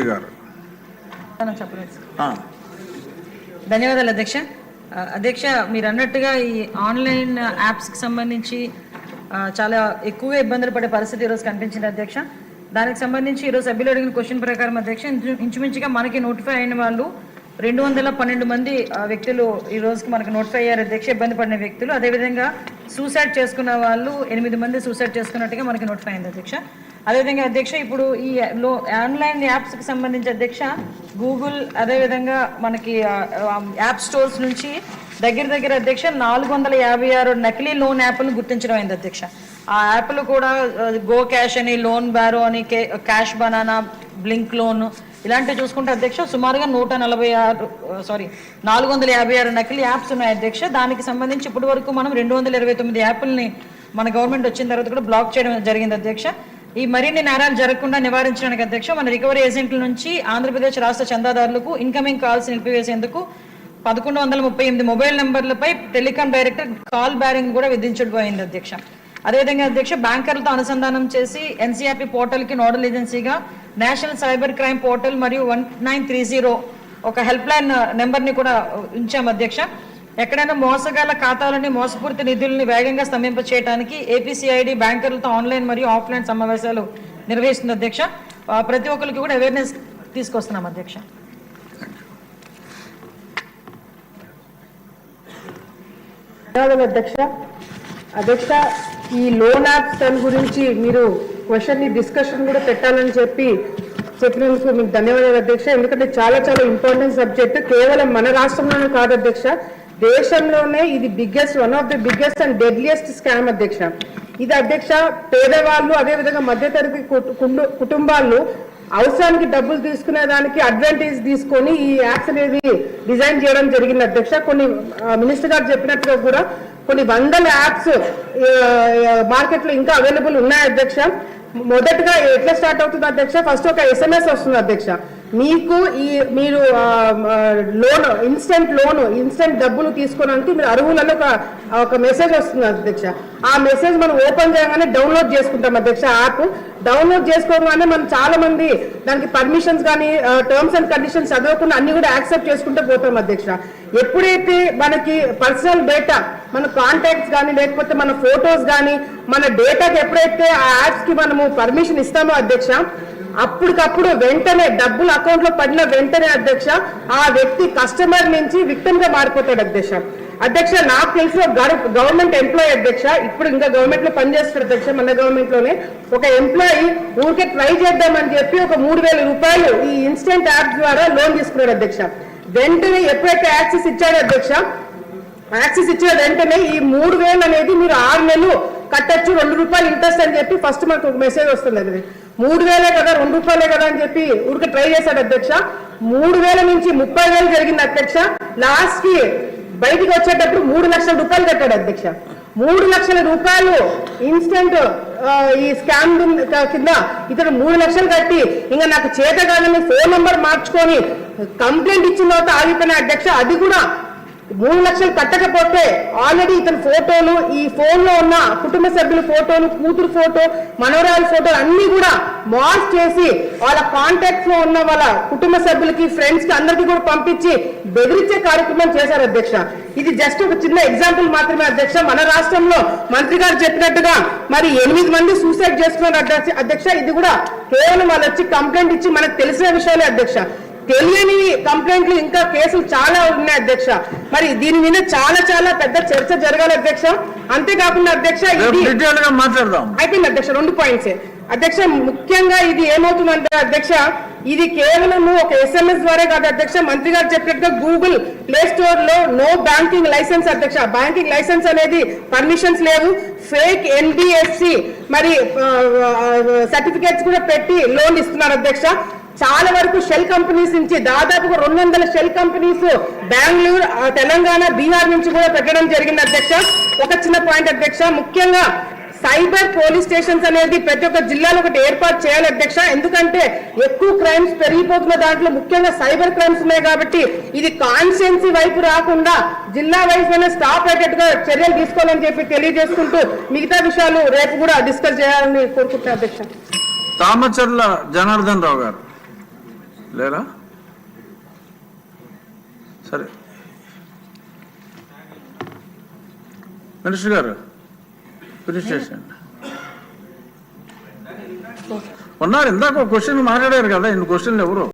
గారు. ధన్యవాదాలు అధ్యక్ష. అధ్యక్ష మీరు అన్నట్టుగా ఈ ఆన్లైన్ యాప్స్కి సంబంధించి చాలా ఎక్కువగా ఇబ్బందులు పడే పరిస్థితి ఈరోజు కనిపించింది అధ్యక్ష. దానికి సంబంధించి ఈరోజు సభ్యులు అడిగిన క్వశ్చన్ ప్రకారం అధ్యక్ష ఇంచు- ఇంచుమించుగా మనకి నోటిఫై అయిన వాళ్ళు రెండు వందల పన్నెండు మంది వ్యక్తులు ఈ రోజుకి మనకు నోటిఫై అయ్యారు అధ్యక్ష. ఇబ్బంది పడిన వ్యక్తులు. అదేవిధంగా సూసైడ్ చేసుకున్న వాళ్ళు ఎనిమిది మంది సూసైడ్ చేసుకున్నట్టుగా మనకి నోటిఫై అయింది అధ్యక్ష. అదేవిధంగా అధ్యక్ష ఇప్పుడు ఈ లో ఆన్లైన్ యాప్స్కి సంబంధించి అధ్యక్ష గూగుల్ అదేవిధంగా మనకి యాప్ స్టోర్స్ నుంచి దగ్గర దగ్గర అధ్యక్ష నాలుగు వందల యాభై ఆరు నకిలీ లోన్ యాప్లను గుర్తించడం అయింది అధ్యక్ష. ఆ యాప్లు కూడా గో క్యాష్ అని లోన్ బ్యారో అని K cash banana blink loan ఇలాంటివి చూసుకుంటే అధ్యక్ష సుమారుగా నూట నలభై ఆరు సారీ నాలుగు వందల యాభై ఆరు నకిలీ యాప్స్ ఉన్నాయి అధ్యక్ష. దానికి సంబంధించి ఇప్పటి వరకు మనం రెండు వందల ఇరవై తొమ్మిది యాప్ల్ని మన గవర్నమెంట్ వచ్చిన తర్వాత కూడా బ్లాక్ చేయడం జరిగింది అధ్యక్ష. ఈ మరిన్ని నేరాలు జరగకుండా నివారించడానికి అధ్యక్ష మన రికవరీ ఏజెంట్ల నుంచి ఆంధ్రప్రదేశ్ రాష్ట్ర చందాదారులకు ఇన్కమింగ్ కాల్స్ నిలిపివేసేందుకు పదకొండు వందల ముప్పై ఎనిమిది మొబైల్ నెంబర్లపై టెలికాం డైరెక్టర్ కాల్ బ్యారింగ్ కూడా విధించబోయింది అధ్యక్ష. అదేవిధంగా అధ్యక్ష బ్యాంకర్లతో అనుసంధానం చేసి ఎన్సీఆర్పీ పోర్టల్కి నోడల్ ఏజెన్సీగా నేషనల్ సైబర్ క్రైమ్ పోర్టల్ మరియు వన్ నైన్ త్రీ జీరో ఒక హెల్ప్ లైన్ నెంబర్ని కూడా ఉంచాం అధ్యక్ష. ఎక్కడైనా మోసగాళ్ళ ఖాతాలని మోసపూరిత నిధుల్ని వేగంగా స్తంభింప చేయడానికి ఏపీసీఐడి బ్యాంకర్లతో ఆన్లైన్ మరియు ఆఫ్లైన్ సమావేశాలు నిర్వహిస్తుంది అధ్యక్ష. ప్రతి ఒక్కరికి కూడా అవేర్నెస్ తీసుకొస్తున్నాం అధ్యక్ష. ధన్యవాదాలు అధ్యక్ష. అధ్యక్ష ఈ లోన్ యాప్స్ దాని గురించి మీరు క్వశ్చన్ని డిస్కషన్ కూడా పెట్టాలని చెప్పి చెప్పినందుకు మీకు ధన్యవాదాలు అధ్యక్ష. ఎందుకంటే చాలా చాలా ఇంపార్టెంట్ సబ్జెక్ట్. కేవలం మన రాష్ట్రంలోనే కాదు అధ్యక్ష. దేశంలోనే ఇది biggest one of the biggest and deadliest scam అధ్యక్ష. ఇది అధ్యక్ష పేదవాళ్ళు అదేవిధంగా మధ్యతరగతి కుటు- కుండు- కుటుంబాలు అవసరానికి డబ్బులు తీసుకునే దానికి అడ్వాంటేజ్ తీసుకొని ఈ యాప్స్ అనేది డిజైన్ చేయడం జరిగింది అధ్యక్ష. కొన్ని మినిస్టర్ గారు చెప్పినట్టుగా కూడా కొన్ని వందల యాప్స్ మార్కెట్లో ఇంకా అవైలబుల్ ఉన్నాయి అధ్యక్ష. మొదటగా ఎట్లా స్టార్ట్ అవుతుంది అధ్యక్ష? ఫస్ట్ ఒక ఎస్ఎంఎస్ వస్తుంది అధ్యక్ష. మీకు ఈ మీరు లోన్ ఇన్స్టెంట్ లోన్ ఇన్స్టెంట్ డబ్బులు తీసుకోవడానికి మీరు అర్హులను ఒక ఒక మెసేజ్ వస్తుంది అధ్యక్ష. ఆ మెసేజ్ మనం ఓపెన్ చేయగానే డౌన్లోడ్ చేసుకుంటాం అధ్యక్ష యాప్ డౌన్లోడ్ చేసుకోగానే మనం చాలా మంది దానికి పర్మిషన్స్ కానీ టర్మ్స్ అండ్ కండిషన్స్ చదవకుండా అన్ని కూడా యాక్సెప్ట్ చేసుకుంటూ పోతాం అధ్యక్ష. ఎప్పుడైతే మనకి పర్సనల్ డేటా మన కాంటాక్ట్స్ కానీ లేకపోతే మన ఫొటోస్ కానీ మన డేటాకి ఎప్పుడైతే ఆ యాప్స్కి మనము పర్మిషన్ ఇస్తామో అధ్యక్ష అప్పటికప్పుడు వెంటనే డబ్బులు అకౌంట్లో పడిన వెంటనే అధ్యక్ష ఆ వ్యక్తి కస్టమర్ నుంచి విక్టమ్గా మారిపోతాడు అధ్యక్ష. అధ్యక్ష నాకు తెలిసిన గవర్నమెంట్ ఎంప్లాయీ అధ్యక్ష ఇప్పుడు ఇంకా గవర్నమెంట్లో పనిచేస్తారు అధ్యక్ష మన గవర్నమెంట్లోనే ఒక ఎంప్లాయీ ఊరికే ట్రై చేద్దామని చెప్పి ఒక మూడు వేల రూపాయలు ఈ ఇన్స్టెంట్ యాప్ ద్వారా లోన్ తీసుకున్నాడు అధ్యక్ష. వెంటనే ఎప్పుడైతే యాక్సెస్ ఇచ్చాడో అధ్యక్ష యాక్సెస్ ఇచ్చిన వెంటనే ఈ మూడు వేలు అనేది మీరు ఆరు నెలలు కట్టొచ్చు రెండు రూపాయలు ఇంట్రెస్ట్ అని చెప్పి ఫస్ట్ మనకు ఒక మెసేజ్ వస్తుంది అది. మూడు వేలే కదా రెండు రూపాయలే కదా అని చెప్పి ఊరికి ట్రై చేశాడు అధ్యక్ష. మూడు వేల నుంచి ముప్పై వేలు జరిగింది అధ్యక్ష. లాస్ట్కి బయటికి వచ్చేటప్పుడు మూడు లక్షల రూపాయలు కట్టాడు అధ్యక్ష. మూడు లక్షల రూపాయలు ఇన్స్టెంట్ ఈ స్కామ్ కింద ఇతడు మూడు లక్షలు కట్టి ఇంకా నాకు చేత కాదని ఫోన్ నంబర్ మార్చుకొని కంప్లైంట్ ఇచ్చిన తర్వాత ఆగిపోయిన అధ్యక్ష. అది కూడా మూడు లక్షలు కట్టకపోతే ఆల్రెడీ ఇతని ఫోటోలు ఈ ఫోన్లో ఉన్న కుటుంబ సభ్యుల ఫోటోలు కూతురు ఫోటో మనవరాల ఫోటోలు అన్ని కూడా మార్చ్ చేసి వాళ్ళ కాంటాక్ట్స్లో ఉన్న వాళ్ళ కుటుంబ సభ్యులకి ఫ్రెండ్స్కి అందరికీ కూడా పంపించి బెదిరించే కార్యక్రమం చేశారు అధ్యక్ష. ఇది జస్ట్ ఒక చిన్న ఎగ్జాంపుల్ మాత్రమే అధ్యక్ష. మన రాష్ట్రంలో మంత్రి గారు చెప్పినట్టుగా మరి ఎనిమిది మంది సూసైడ్ చేసుకున్నారు అధ్యక్ష. ఇది కూడా కేవలం వాళ్ళు వచ్చి కంప్లైంట్ ఇచ్చి మనకు తెలిసిన విషయాలే అధ్యక్ష. తెలియని కంప్లైంట్లు ఇంకా కేసులు చాలా ఉన్నాయి అధ్యక్ష. మరి దీని మీద చాలా చాలా పెద్ద చర్చ జరగాలి అధ్యక్ష. అంతేకాకుండా అధ్యక్ష మాట్లాడదాం. అయిపోయింది అధ్యక్ష రెండు పాయింట్స్ అధ్యక్ష ముఖ్యంగా ఇది ఏమవుతుందంటే అధ్యక్ష ఇది కేవలం ఒక ఎస్ఎంఎస్ ద్వారా కాదు అధ్యక్ష మంత్రి గారు చెప్పినట్టుగా గూగుల్ ప్లే స్టోర్లో నో బ్యాంకింగ్ లైసెన్స్ అధ్యక్ష. బ్యాంకింగ్ లైసెన్స్ అనేది పర్మిషన్స్ లేవు. ఫేక్ ఎన్బిఎఫ్సి మరి సర్టిఫికేట్స్ కూడా పెట్టి లోన్ ఇస్తున్నారు అధ్యక్ష. చాలా వరకు షెల్ కంపెనీస్ నుంచి దాదాపుగా రెండు వందల షెల్ కంపెనీస్ బెంగళూరు తెలంగాణ బీహార్ నుంచి కూడా పెట్టడం జరిగింది అధ్యక్ష. ఒక చిన్న పాయింట్ అధ్యక్ష ముఖ్యంగా సైబర్ పోలీస్ స్టేషన్స్ అనేది ప్రతి ఒక్క జిల్లాలో ఒకటి ఏర్పాటు చేయాలి అధ్యక్ష. ఎందుకంటే ఎక్కువ క్రైమ్స్ పెరిగిపోతున్న దాంట్లో ముఖ్యంగా సైబర్ క్రైమ్స్ ఉన్నాయి కాబట్టి ఇది కాన్స్టిట్యున్సీ వైపు రాకుండా జిల్లా వైపు స్టాప్ అయ్యేట్టుగా చర్యలు తీసుకోవాలని చెప్పి తెలియజేసుకుంటూ మిగతా విషయాలు రేపు కూడా డిస్కస్ చేయాలని కోరుకుంటున్నాను అధ్యక్ష. తామచర్ల జనార్దన్ రావు గారు. లేరా సరే. మినిస్టర్ గారు ఫినిష్ చేసేయండి. ఉన్నారు ఇందాక క్వశ్చన్ మాట్లాడారు కదా ఇన్ని క్వశ్చన్లు ఎవరు?